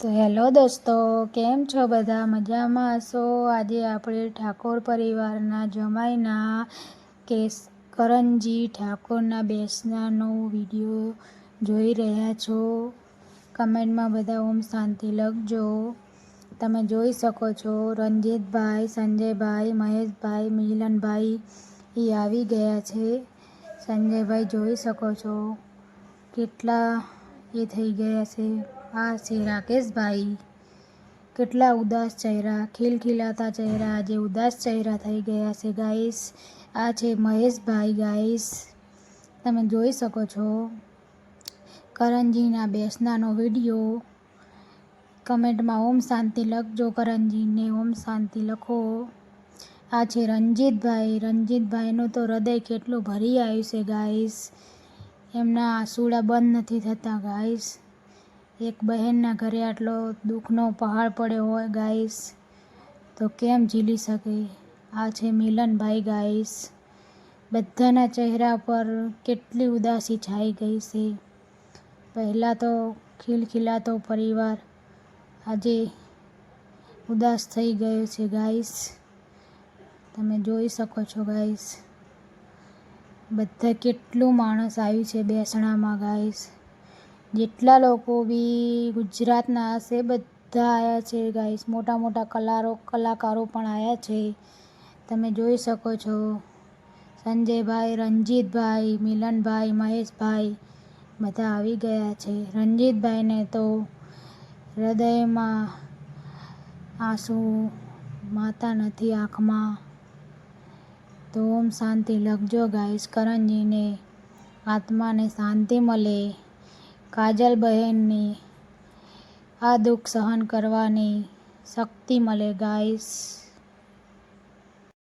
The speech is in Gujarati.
તો હેલો દોસ્તો, કેમ છો બધા? મજામાં હશો? આજે આપણે ઠાકોર પરિવારના જમાઈના કેસ કરણજી ઠાકોરના બેસનાનો વીડિયો જોઈ રહ્યા છો. કમેન્ટમાં બધા ઓમ શાંતિ લખજો. તમે જોઈ શકો છો, રંજીતભાઈ, સંજયભાઈ, મહેશભાઈ, મિલનભાઈ એ આવી ગયા છે. સંજયભાઈ જોઈ શકો છો, કેટલા એ થઈ ગયા છે. આ છે રાકેશભાઈ. કેટલા ઉદાસ ચહેરા, ખીલખીલાતા ચહેરા, આજે ઉદાસ ચહેરા થઈ ગયા છે ગાઈસ. આ છે મહેશભાઈ ગાઈસ. તમે જોઈ શકો છો કરણજીના બેસનાનો વીડિયો. કમેન્ટમાં ઓમ શાંતિ લખજો કરણજીને, ઓમ શાંતિ લખો. આ છે રંજીતભાઈ. રંજીતભાઈનું તો હૃદય કેટલું ભરી આવ્યું છે ગાઈસ. એમના આંસુડા બંધ નથી થતા ગાઈસ. એક બહેનના ઘરે આટલો દુઃખનો પહાડ પડ્યો હોય, ગાઈસ, તો કેમ ઝીલી શકે? આ છે મિલનભાઈ, ગાઈસ. બધાના ચહેરા પર કેટલી ઉદાસી છાઈ ગઈ છે. પહેલાં તો ખીલખીલાતો પરિવાર આજે ઉદાસ થઈ ગયો છે, ગાઈસ. તમે જોઈ શકો છો, ગાઈસ. બધા કેટલું માણસ આવ્યું છે બેસણામાં, ગાઈસ. જેટલા લોકો બી ગુજરાતના હશે, બધા આવ્યા છે ગાઈસ મોટા મોટા કલારો, કલાકારો પણ આવ્યા છે. તમે જોઈ શકો છો. સંજયભાઈ, રંજીતભાઈ, મિલનભાઈ, મહેશભાઈ બધા આવી ગયા છે. રંજીતભાઈને તો હૃદયમાં આંસુ, માતા નથી આંખમાં. તો ઓમ શાંતિ. લખજો ગાઈશ કરણજીને આત્માને શાંતિ મળે. કાજલ બહેનની આ દુઃખ સહન કરવાની શક્તિ મળે ગાઈસ